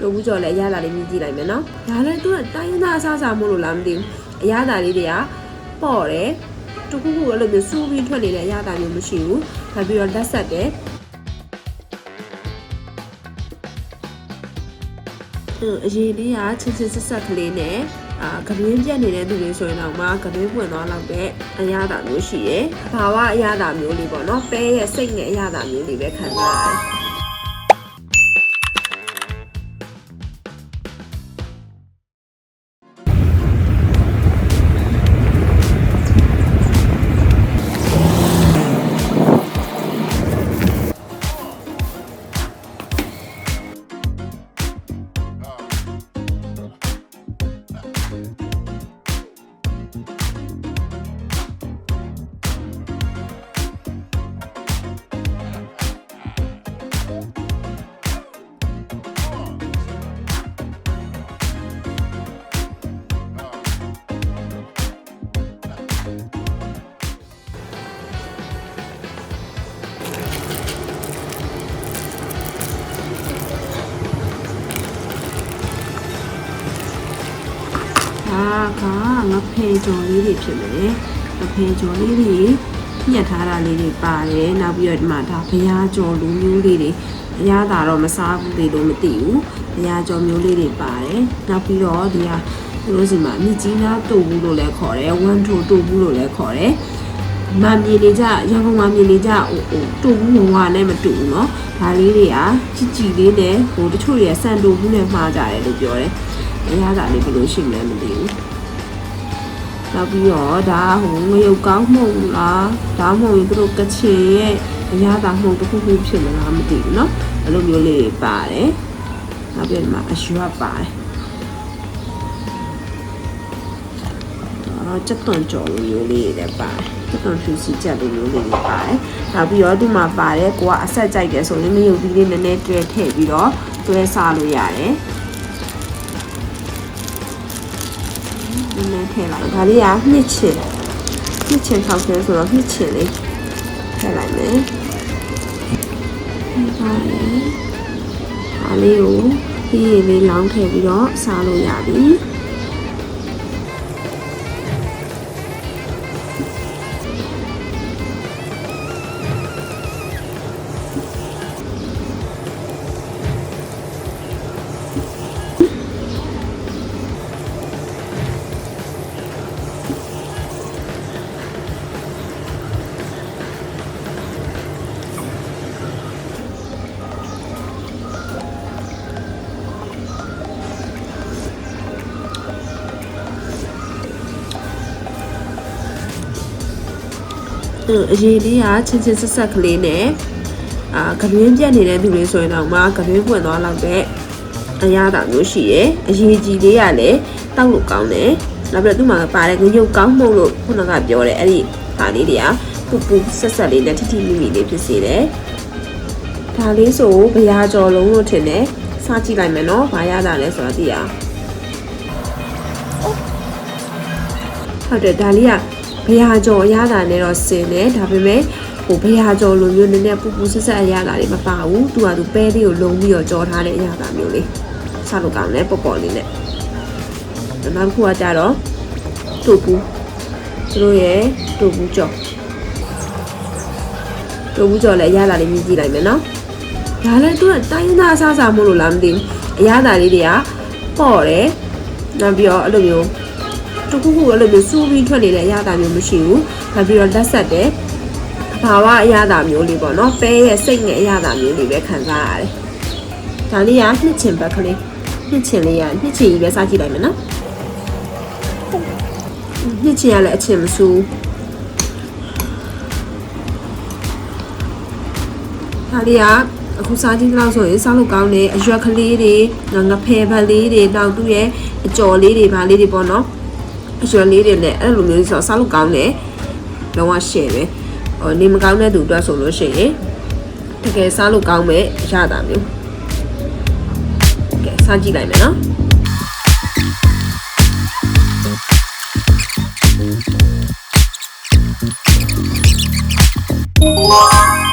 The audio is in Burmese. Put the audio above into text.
တို့ဘူးကြော်လည်းအရသာလေးမြည်ကြည့်လိုက်မယ်နော်ဒါလည်းသူကတိုင်းရင်းသားအစားအစာမို့လို့လားမသိဘူးအရသာလေးတွေကပေါ့တယ်တခုခုအဲ့လိုမျိုးစူးပြီးထွက်နေတဲ့အရသာမျိုးမရှိဘူးဒါပြီးတော့လက်ဆက်တယ်အင်းအရေးလေးကချင်းချင်းဆက်ဆက်ကလေးနဲ့အာကပင်းပြက်နေတဲ့သူတွေဆိုရင်တော့မှကပင်းပွင့်သွားလောက်တဲ့အရသာမျိုးရှိရယ်။ဘာဝအရသာမျိုးလေးပေါ့နော်။ပဲရဲ့စိတ်နဲ့အရသာမျိုးလေးပဲခံစားရတယ်။ ဒါကငဖေကြော်လေးတွေဖြစ်မယ်ငဖေကြော်လေးတွေညှက်ထားတာလေးတွေပါတယ်နောက်ပြီးတော့ဒီမှာဒါဘရားကြော်လူမျိုးလေးတွေအရသာတော့မစားဘူးလေလို့မသိဘူးဘရားကြော်မျိုးလေးတွေပါတယ်နောက်ပြီးတော့ဒီဟာသူတို့စီမှာမြစ်ကြီးနားတူဘူးလို့လည်းခေါ်တယ်ဝမ်ထိုတူဘူးလို့လည်းခေါ်တယ်မမြေနေကြရန်ကုန်မှာမြေနေကြဟိုဟိုတူဘူးဘဝနဲ့မတူဘူးเนาะဒါလေးတွေကကြည်ကြည်လေးနဲ့ဟိုတချို့တွေကစံတူဘူးနဲ့မှားကြတယ်လို့ပြောတယ် အရသာလေးဘယ်လိုရှိမလဲမသိဘူး နောက်ပြီးတော့ဒါဟိုငရုတ်ကောင်းမှုန့်လားဒါမှမဟုတ်ရင်သူတို့ကချင်ရဲ့အရသာမှုန့်တစ်ခုခုဖြစ်မလားမသိဘူးเนาะအဲ့လိုမျိုးလေးတွေပါတယ်နောက်ပြီးဒီမှာအရွက်ပါတယ်အော်ချက်သွန်ကြော်လိုမျိုးလေးတွေလည်းပါတယ်ချက်သွန်ဖြူစီချက်လိုမျိုးလေးတွေပါတယ်နောက်ပြီးတော့ဒီမှာပါတယ်ကိုကအဆက်ကြိုက်တယ်ဆိုရင်ငရုတ်သီးလေးနည်းနည်းတွဲထည့်ပြီးတော့တွဲစားလို့ရတယ် နည်းနည်းထည့်လိုက်ဒါလေးကနှစ်ချင်နှစ်ချင်ထောက်ဆဲဆိုတော့နှစ်ချင်လေးထည့်လိုက်မယ်ဒါလေးဒါလေးကိုပြီးရင်လေးလောင်းထည့်ပြီးတော့စားလို့ရပြီ အင်းအရေးလေးကချင်းချင်းဆက်ဆက်ကလေးနဲ့အာကပင်းပြက်နေတဲ့သူတွေဆိုရင်တော့မှကပင်းပွင့်သွားလောက်တဲ့အရသာမျိုးရှိရယ်အရေးကြီးလေးကလည်းတောက်လို့ကောင်းတယ်နောက်ပြီးတော့သူ့မှာပါတဲ့ငရုတ်ကောင်းမှုလို့ခုနကပြောတယ်အဲ့ဒီဟာလေးတွေကပူပူဆက်ဆက်လေးနဲ့ထိထိမိမိလေးဖြစ်စေတယ်ဒါလေးဆိုဘရာကျော်လုံးလို့ထင်တယ်စားကြည့်လိုက်မယ်နော်ဘာရတာလဲဆိုတာသိရအောင်ဟုတ်တယ်ဒါလေးက ဘရာကျော်အရသာနဲ့တော့စင်တယ်ဒါပေမဲ့ဟိုဘရာကျော်လိုမျိုးနည်းနည်းပူပူဆက်ဆက်အရသာတွေမပါဘူးသူကသူပဲလေးကိုလုံးပြီးတော့ကြောထားတဲ့အရသာမျိုးလေးစားလို့ကောင်းတယ်ပေါ့ပေါ့လေးနဲ့နောက်တစ်ခုကကြတော့တူပူသူတို့ရဲ့တူပူကြော်တူပူကြော်လည်းအရသာလေးမြည်ကြည့်လိုက်မယ်နော်ဒါလည်းသူကတိုင်းရင်းသားအစားအစာမို့လို့လားမသိဘူးအရသာလေးတွေကပေါ့တယ်နောက်ပြီးတော့အဲ့လိုမျိုး တခုခုအဲ့လိုမျိုးစူးပြီးထွက်နေတဲ့အရသာမျိုးမရှိဘူး။ဒါပြီးတော့လက်ဆက်တယ်။ဘာဝအရသာမျိုးလေးပေါ့နော်။ပဲရဲ့စိတ်နဲ့အရသာမျိုးလေးပဲခံစားရတယ်။ဒါလေးကနှစ်ချင်ဘက်ကလေး။နှစ်ချင်လေးကနှစ်ချင်ကြီးပဲစားကြည့်လိုက်မယ်နော်။နှစ်ချင်ကလည်းအချင်မစူး။ဒါလေးကအခုစားကြည့်တော့ဆိုရင်စားလို့ကောင်းတယ်အရွက်ကလေးတွေငါဖယ်ဘက်လေးတွေနောက်သူ့ရဲ့အကြော်လေးတွေဗာလေးတွေပေါ့နော်အ ရွယ်လေးတွေနဲ့အဲ့လိုမျိုးဆိုတော့စားလို့ကောင်းတယ်လုံးဝရှယ်ပဲဟိုနေမကောင်းတဲ့သူအတွက်ဆိုလို့ရှိရင်တကယ်စားလို့ကောင်းမဲ့ရတာမျိုးကဲစားကြည့်လိုက်မယ်နော် Wow.